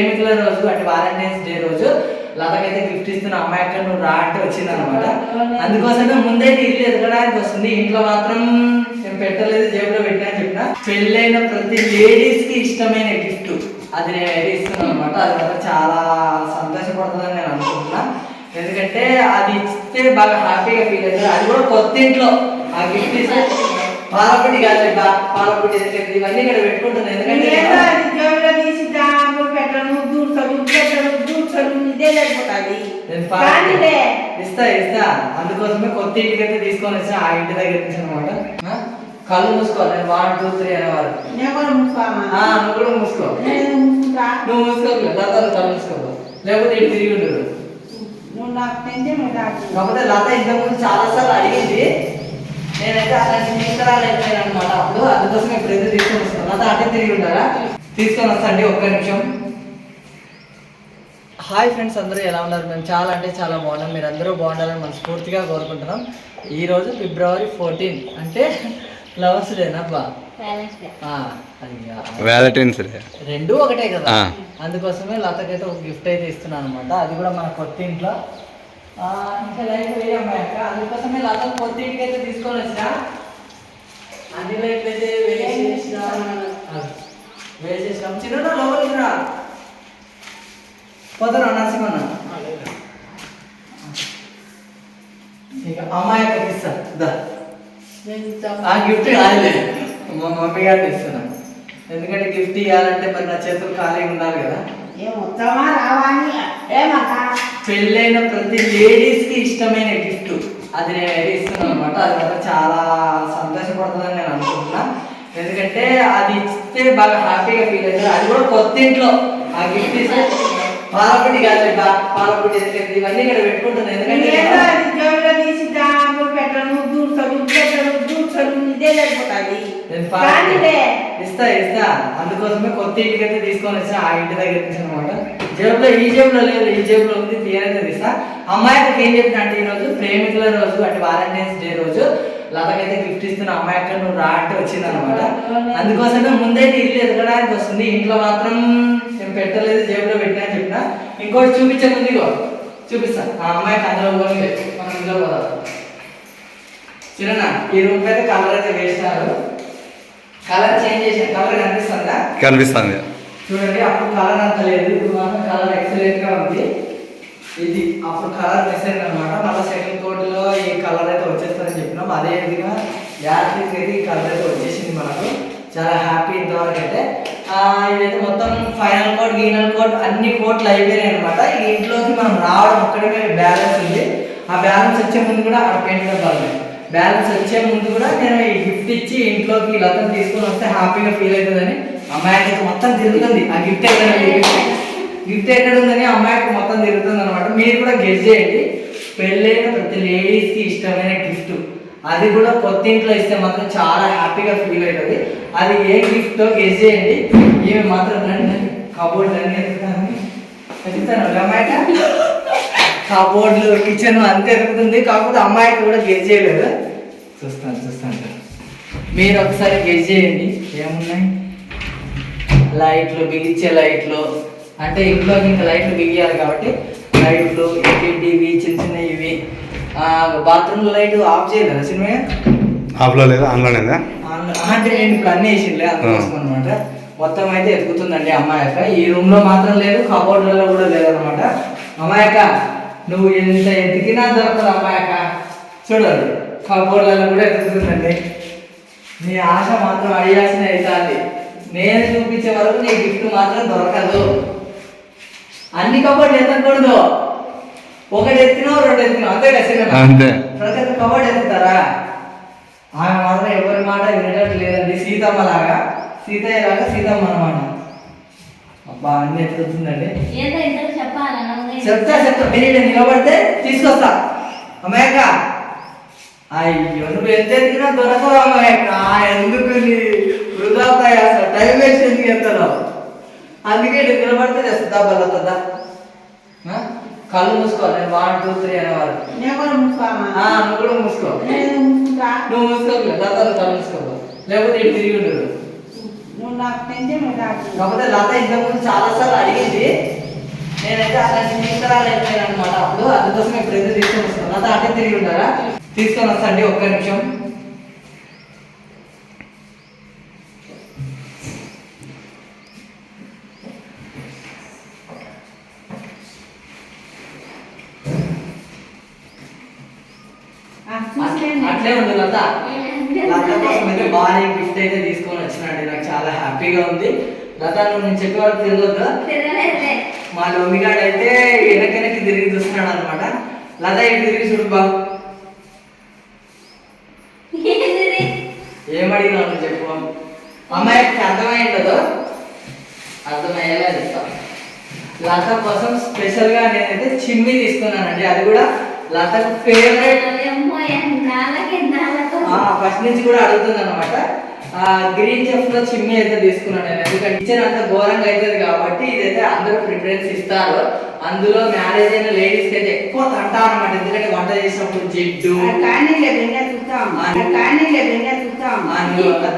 ప్రేమికుల రోజు? అంటే వాలంటైన్స్ డే రోజు. లతకైతే గిఫ్ట్ ఇస్తున్న అమ్మాయి అక్కడ నువ్వు రా అంటే వచ్చింది అనమాట అందుకోసమే ముందే ఇల్లు ఎదగడానికి వస్తుంది. ఇంట్లో మాత్రం నేను పెట్టలేదు జేబులో పెట్టినా అని చెప్పిన. పెళ్ళైన ప్రతి లేడీస్కి ఇష్టమైన గిఫ్ట్ అది నేను అయితే ఇస్తున్నాను అనమాట అది మాత్రం చాలా సంతోషపడుతుందని నేను అనుకుంటున్నా. ఎందుకంటే అది ఇస్తే బాగా హ్యాపీగా ఫీల్ అవుతుంది. అది కూడా కొత్త ఇంట్లో ఆ గిఫ్ట్ ఇస్తే పాలపొడి కాదు బా ఇవన్నీ ఇక్కడ పెట్టుకుంటున్నాను ఎందుకంటే పెట్టను దూర్చడు పెట్టడు దూర్చడు ఇదే లేకపోతుంది కానీలే. ఇస్తా ఇస్తా. అందుకోసమే కొత్త ఇంటికి అయితే తీసుకొని వచ్చా ఆ ఇంటి దగ్గర నుంచి అనమాట కళ్ళు మూసుకోవాలి. నేను వన్ టూ త్రీ అనేవారు నువ్వు కూడా మూసుకో. నువ్వు మూసుకోలేదు లత కళ్ళు మూసుకోవు లేకపోతే ఇటు తిరిగి పెట్టాకు. కాకపోతే లత ఇంతకుముందు చాలా సార్లు అడిగింది. నేనైతే అలాంటి అయిపోయాను అనమాట అప్పుడు అందుకోసం ఇప్పుడైతే తీసుకొని వస్తాను లత అటే తిరిగి ఉంటారా తీసుకొని వస్తాండి ఒక్క నిమిషం. హాయ్ ఫ్రెండ్స్ అందరూ ఎలా ఉన్నారు? మేము చాలా అంటే చాలా బాగున్నాం. మీరు అందరూ బాగుండాలని మనస్ఫూర్తిగా కోరుకుంటున్నాం. ఈరోజు ఫిబ్రవరి ఫోర్టీన్ అంటే డేనబ్బా అది ఆ- వ్యాలంటైన్స్ డే రెండు ఒకటే కదా. అందుకోసమే లతకైతే ఒక గిఫ్ట్ అయితే ఇస్తున్నాను అనమాట అది కూడా మన కొత్త ఇంట్లో. ఆ, ఇంకా లైట్ వేయమ్మాయి అక్క. అందుకోసమే లత కొత్త ఇంటికి అయితే తీసుకొని వచ్చిన. అన్ని లైట్లు అయితే వేసేసిన వేసేసినాం చిన్న లోపలికి రా. పోతారా నరసింహన్న? ఇక అమ్మాయి ఇస్తా దా. ఆ గిఫ్ట్ కాదులే మా మమ్మీ గారికి ఇస్తున్నా ఎందుకంటే గిఫ్ట్ ఇవ్వాలంటే మరి నా చేతులు ఖాళీగా ఉండాలి కదా. పెళ్ళైన ప్రతి లేడీస్కి ఇష్టమైన గిఫ్ట్. అది నేను అయితే ఇస్తున్నాను అనమాట అది మాత్రం చాలా సంతోషపడుతుందని నేను అనుకుంటున్నా. ఎందుకంటే అది ఇస్తే బాగా హ్యాపీగా ఫీల్ అవుతుంది అది కూడా కొత్త ఇంట్లో ఆ గిఫ్ట్ ఇస్తే పాలపొడి కాదు పాలపొడి ఎందుకంటే ఇవన్నీ ఇక్కడ పెట్టుకుంటున్నాను ఎందుకంటే జేబులో తీసి దాంట్లో పెట్టను దూర్చడు పెట్టడు దూర్చడు ఇదే. ఇస్తా ఇస్తా. అందుకోసమే కొత్త ఇంటికి అయితే తీసుకొని వచ్చా ఆ ఇంటి దగ్గర నుంచి అనమాట జేబులో ఈ జేబులో లేదు ఈ జేబులో ఉంది తీయనైతే తీస్తా. అమ్మాయికి ఏం చెప్పిన అంటే ఈరోజు ప్రేమికుల రోజు అంటే వాలంటైన్స్ డే రోజు లతకైతే గిఫ్ట్ ఇస్తున్న అమ్మాయి అక్కడ నువ్వు రా అంటే వచ్చింది అనమాట అందుకోసమే ముందైతే ఇల్లు ఎదగడానికి వస్తుంది. ఇంట్లో మాత్రం నేను పెట్టలేదు జేబులో పెట్టినా ఇంకోటి చూపించే ముందు ఇగో చూపిస్తా. ఆ అమ్మాయికి అందులో పోనీ మనం ఇంట్లో పోదాం చిన్న ఈ రూమ్ అయితే కలర్ అయితే వేసినారు కలర్ చేంజ్ చేసిన కలర్ కనిపిస్తుందా? కనిపిస్తుంది. చూడండి అప్పుడు కలర్ అంత లేదు. ఇప్పుడు మాత్రం కలర్ ఎక్సలెంట్గా ఉంది. ఇది అప్పుడు కలర్ మిస్ అయింది అనమాట మళ్ళీ సెకండ్ కోట్లో ఈ కలర్ అయితే వచ్చేస్తుందని చెప్పినాం. అదే విధంగా యాత్రిక్ అయితే ఈ కలర్ అయితే వచ్చేసింది మనకు. చాలా హ్యాపీ ఇంతవరకు అయితే. ఇదైతే మొత్తం ఫైనల్ కోట్ గీనల్ కోట్ అన్ని కోట్లు అయిపోయినాయి అనమాట ఈ ఇంట్లోకి మనం రావడం ఒక్కడికే బ్యాలెన్స్ ఉంది. ఆ బ్యాలెన్స్ వచ్చే ముందు కూడా అక్కడ పెయింట్ డబ్బాలు బ్యాలెన్స్ వచ్చే ముందు కూడా నేను ఈ గిఫ్ట్ ఇచ్చి ఇంట్లోకి లతను తీసుకొని వస్తే హ్యాపీగా ఫీల్ అవుతుందని అమ్మాయికి మొత్తం తిరుగుతుంది. ఆ గిఫ్ట్ ఎక్కడ గిఫ్ట్. ఎక్కడ ఉందని అమ్మాయికి మొత్తం తిరుగుతుంది అనమాట మీరు కూడా గెస్ చేయండి. పెళ్ళైన ప్రతి లేడీస్కి ఇష్టమైన గిఫ్ట్. అది కూడా కొత్త ఇంట్లో ఇస్తే మాత్రం చాలా హ్యాపీగా ఫీల్ అవుతుంది. అది ఏ గిఫ్ట్తో గెస్ చేయండి. ఏమి మాత్రం రండి కబోర్డ్ అన్ని ఎత్తుతాను. ఎత్తుతాను. కబోర్డ్లు కిచెన్ అంతే ఎదుగుతుంది కాకపోతే అమ్మాయికి కూడా గెస్ చేయలేదు. చూస్తాను చూస్తాను. మీరు ఒకసారి గెస్ చేయండి. ఏమున్నాయి? లైట్లు బిగించే లైట్లు. అంటే ఇంట్లో ఇంకా లైట్లు బిగియాలి కాబట్టి లైట్లు ఇవి చిన్న చిన్న ఇవి బాత్రూమ్ లైట్ ఆఫ్ చేయలేదా సినిమా ఆఫ్లో లేదా ఆన్లోనేదా అంటే నేను ఇప్పుడు అన్ని వేసిండే అందుకోసం అనమాట మొత్తం అయితే ఎదుగుతుందండి అమ్మాయి అక్క ఈ రూమ్లో మాత్రం లేదు కబోర్డ్లలో కూడా లేదనమాట అమ్మాయి అక్క నువ్వు ఎంత ఎతికినా దొరకదు అమ్మాయి అక్క చూడాలి కబోర్డ్లలో కూడా ఎదుగుతుందండి నీ ఆశ మాత్రం అడియాల్సిన అవుతుంది నేను చూపించే వరకు నీ గిఫ్ట్ మాత్రం దొరకదు. అన్ని కబోర్డ్లు ఎత్తకూడదు. ఒకటి ఎత్తినావు రెండు ఎత్తినావు అంతే కదా ప్రతి ఒక్క కబోర్డ్ ఎత్తుతారా? ఆమె మాత్రం ఎవరి మాట వినటట్టు లేదండి. సీతమ్మ లాగా. సీతయ్య లాగా సీతమ్మ అనమాట అబ్బా అన్ని ఎత్తుతుందండి? చెప్తా చెప్తా. మీరు నిలబడితే తీసుకొస్తా. అమ్మాయక్క అయ్యో నువ్వు ఎంత ఎత్తుకున్నా దొరకవు అమ్మాయక్క ఆ, ఎందుకు వృధా ప్రయాస టైం వేస్ట్ ఎందుకు ఎత్తావు అందుకే నిలబడితే తెస్తుందా బల్లతుందా కళ్ళు మూసుకోవాలి. నేను వన్ టూ త్రీ అనేవారు నేను కూడా మూసుకోమా ఆ, నువ్వు కూడా మూసుకో. నేను మూసుకుంటా? నువ్వు మూసుకోలేదు లతను కళ్ళు మూసుకో లేకపోతే ఇటు తిరిగి ఉండదు నువ్వు నాకు టెన్షన్ పెట్టాకు. కాకపోతే లత ఇంతకుముందు చాలా సార్లు అడిగింది. అయితే అలాంటి మిగతాలు అయిపోయాయి అనమాట అప్పుడు అందుకోసం ఇప్పుడైతే తీసుకొని వస్తాను అదే అటే తిరిగి ఉంటారా తీసుకొని వస్తాండి ఒక్క నిమిషం. అట్లే ఉంది లత. లత కోసం అయితే భారీ గిఫ్ట్ అయితే తీసుకొని వచ్చినండి. నాకు చాలా హ్యాపీగా ఉంది. లత నువ్వు నేను చెప్పే వరకు తెలియదు తిరగలేదులే. మా లోమిగాడు అయితే వెనక వెనక్కి తిరిగి చూస్తున్నాడు అనమాట లత ఇటు తిరిగి చూడు బా? ఏమడిగినావు నువ్వు చెప్పు. అమ్మాయికి అర్థమైండదు? అర్థమయ్యేలా చెప్తా. లత కోసం స్పెషల్గా నేనైతే చిమ్మి తీసుకున్నానండి. అది కూడా లతకు ఫేవరెట్. ఫస్ట్ నుంచి కూడా అడుగుతుంది అనమాట గ్రీన్ చెఫ్లో చిమ్మి అయితే తీసుకున్నాను నేను. ఎందుకంటే కిచెన్ అంత ఘోరంగా అవుతుంది కాబట్టి ఇదైతే అందరూ ప్రిఫరెన్స్ ఇస్తారు. అందులో మ్యారేజ్ అయిన లేడీస్ అయితే ఎక్కువ తంట అనమాట ఎందుకంటే వంట చేసినప్పుడు జిడ్డు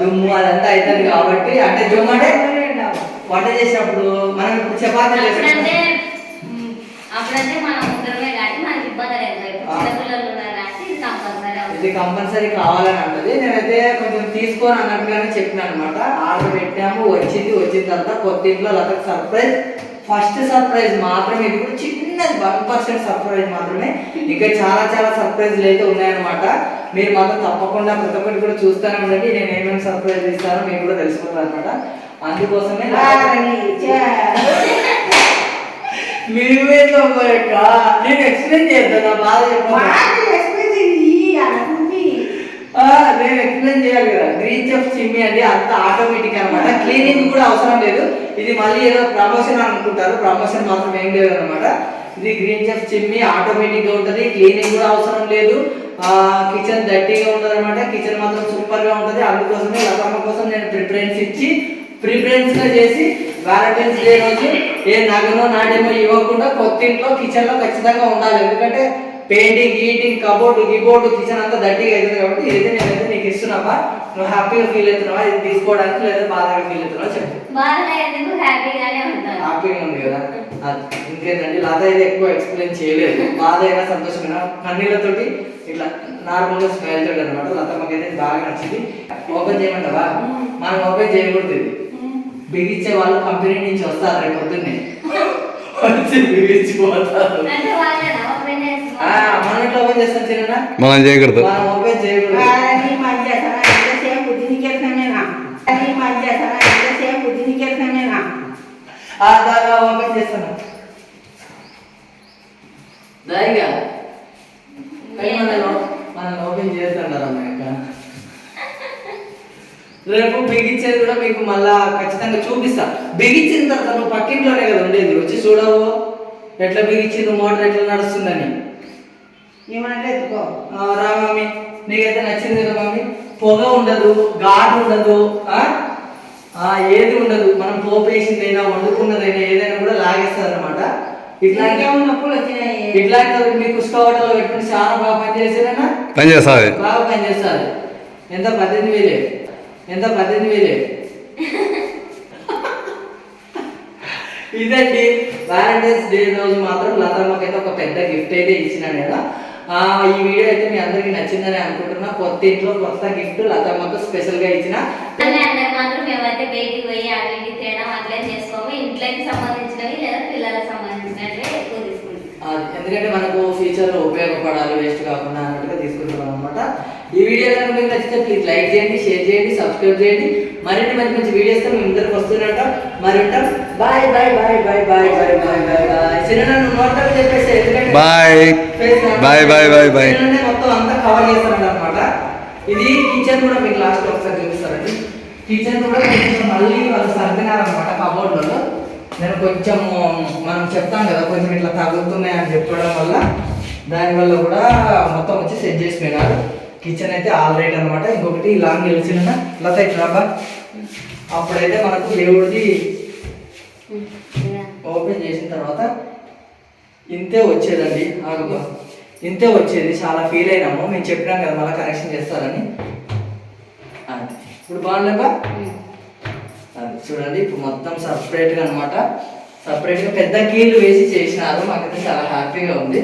దుమ్ము అదంతా అవుతుంది కాబట్టి అంటే దుమ్ము అంటే? వంట చేసినప్పుడు మనం చపాతీలు అప్పుడంటే మనం ముగ్గురమే కాబట్టి మనకి ఇబ్బంది లేదు. ఇప్పుడు ఆ. చిన్నపిల్లలు ఉన్నారు కాబట్టి ఇది కంపల్సరీ ఇది కంపల్సరీ కావాలని అంటది. నేనైతే కొంచెం తీసుకొని అన్నట్టుగానే చెప్పిన అనమాట ఆర్డర్ పెట్టాము వచ్చింది వచ్చిన తర్వాత కొత్త ఇంట్లో లతకు సర్ప్రైజ్ ఫస్ట్ సర్ప్రైజ్ మాత్రమే. ఇది కూడా చిన్నది వన్ పర్సెంట్ సర్ప్రైజ్ మాత్రమే. ఇంకా చాలా చాలా సర్ప్రైజ్లు అయితే ఉన్నాయన్నమాట. మీరు మాత్రం తప్పకుండా ప్రతి ఒక్కటి కూడా చూస్తూనే ఉండండి. నేను ఏమేమి సర్ప్రైజ్ ఇస్తానో మీకు కూడా తెలిసిపోతుంది అనమాట అందుకోసమే మీరేదో అమ్మాయక్క నేను ఎక్స్ప్లెయిన్ చేస్తాను నా బాధ నేను ఎక్స్ప్లెయిన్ చేయాలి కదా. గ్రీన్ చెఫ్ చిమ్మి అండి అంత ఆటోమేటిక్ అన్నమాట. క్లీనింగ్ కూడా అవసరం లేదు. ఇది మళ్ళీ ఏదో ప్రమోషన్ అనుకుంటారు. ప్రమోషన్ మాత్రం ఏం లేదు అనమాట ఇది గ్రీన్ చెఫ్ చిమ్మి ఆటోమేటిక్గా ఉంటుంది. క్లీనింగ్ కూడా అవసరం లేదు. కిచెన్ డర్టీగా ఉండదు అనమాట కిచెన్ మాత్రం సూపర్గా ఉంటుంది. అందుకోసమే లతమ్మ కోసం నేను ప్రిఫరెన్స్ ఇచ్చి ప్రిఫరెన్స్గా చేసి వ్యాలంటైన్స్ డే రోజు ఏ నగనో నాడేమో ఇవ్వకుండా కొత్త ఇంట్లో కిచెన్లో ఖచ్చితంగా ఉండాలి. ఎందుకంటే పెయింటింగ్ గీటింగ్ కబోర్డ్ గిబోర్డ్ కిచెన్ అంతా దట్టిగా అవుతుంది కాబట్టి ఇదైతే నేనైతే నీకు ఇస్తున్నావా? నువ్వు హ్యాపీగా ఫీల్ అవుతున్నావా? ఇది తీసుకోవడానికి లేదా బాధగా ఫీల్ అవుతున్నావా? చెప్పు. హ్యాపీగా ఉంది కదా? అది ఇంకేంటండి? లత అయితే ఎక్కువ ఎక్స్ప్లెయిన్ చేయలేదు. బాధ అయినా సంతోషమైనా కన్నీళ్ళతోటి ఇట్లా నార్మల్గా స్మైల్ తోటి అనమాట లతమ్మకి అయితే బాగా నచ్చింది. ఓపెన్ చేయమంటావా? మనం ఓపెన్ చేయకూడదు ఇది. బిగించే వాళ్ళు కంపెనీ నుంచి వస్తారు రేపు పొద్దున్నే. వచ్చి బిగించిపోతారు ఓపెన్ చేస్తాం చిన్న మనం చేయకూడదు. మనం ఓపెన్ చేయకూడదు. ఓపెన్ చేస్తాను. మనం ఓపెన్ రేపు బిగించేది కూడా మీకు మళ్ళా ఖచ్చితంగా చూపిస్తా. బిగించిన తర్వాత నువ్వు పక్కింట్లోనే కదా ఉండేది. వచ్చి చూడవు. ఎట్లా బిగించింది? మోటార్ ఎట్లా నడుస్తుందని. రా మమ్మీ నీకైతే నచ్చింది కదా మమ్మీ పొగ ఉండదు ఘాటు ఉండదు ఆ? ఆ, ఏది ఉండదు. మనం పోపు వేసిందైనా వండుకున్నదైనా ఏదైనా కూడా లాగేస్తుంది అనమాట ఇట్లాంటి వచ్చినాయి. ఇట్లాంటి మీకు పెట్టుకుని చాలా బాగా పనిచేసేనా? పని చేస్తుంది బాగా పనిచేస్తుంది ఎంత పద్దెనిమిది వేలే ఎంత పద్దెనిమిది వేలే? ఇదండి వ్యాలంటైన్స్ డే రోజు మాత్రం లతమ్మకి అయితే ఒక పెద్ద గిఫ్ట్ అయితే ఇచ్చినాను నేను ఆ, ఈ వీడియో అయితే మీ అందరికి నచ్చిందని అనుకుంటున్నా. కొత్త ఇంట్లో కొత్త గిఫ్ట్ లతమ్మకు స్పెషల్గా ఇచ్చిన మాత్రం మేమైతే బయటికి పోయి అవి ఇవి తేడం అట్లే చేసుకోము. ఇంట్లోకి సంబంధించినవి లేదా పిల్లలకు సంబంధించినవి ఎక్కువ తీసుకుంటాం. ఆ, ఎందుకంటే మనకు ఫ్యూచర్లో ఉపయోగపడాలి వేస్ట్ కాకుండా అన్నట్టుగా తీసుకుంటున్నాం అనమాట ఈ వీడియో కనుక మీకు నచ్చితే ప్లీజ్ లైక్ చేయండి షేర్ చేయండి సబ్స్క్రైబ్ చేయండి. మరిన్ని మంచి మంచి వీడియోస్తో మేము ఇద్దరికి వస్తున్నట్టు మరి ఉంటాం bye bye bye bye bye bye bye bye bye చిన్న నోట్లో చెప్పేసి ఎందుకంటే bye bye bye bye bye మొత్తం అంతా కవర్ చేస్తాను అనమాట ఇది కిచెన్ కూడా మీకు లాస్ట్ ఒకసారి చూపిస్తారండి కిచెన్ కూడా కొంచెం మళ్ళీ వాళ్ళు సర్దినారనమాట కబోర్డ్లలో నేను కొంచెం మనం చెప్తాం కదా కొంచెం ఇట్లా తగులుతున్నాయి అని చెప్పడం వల్ల దానివల్ల కూడా మొత్తం వచ్చి సెట్ చేసిపోయినారు. కిచెన్ అయితే ఆల్ రైట్ అనమాట ఇంకొకటి లాంగ్ నిలిచిన లత ఇట్లా అబ్బా. అప్పుడైతే మనకు దేవుడిది ఓపెన్ చేసిన తర్వాత ఇంతే వచ్చేదండి. ఆగబ్బా. ఇంతే వచ్చేది. చాలా ఫీల్ అయినాము. మేము చెప్పినాం కదా మళ్ళీ కనెక్షన్ చేస్తారని. ఇప్పుడు బాగుండేబా అది చూడండి. ఇప్పుడు మొత్తం సపరేట్గా అనమాట సపరేట్గా పెద్ద కీలు వేసి చేసినారు. మాకైతే చాలా హ్యాపీగా ఉంది.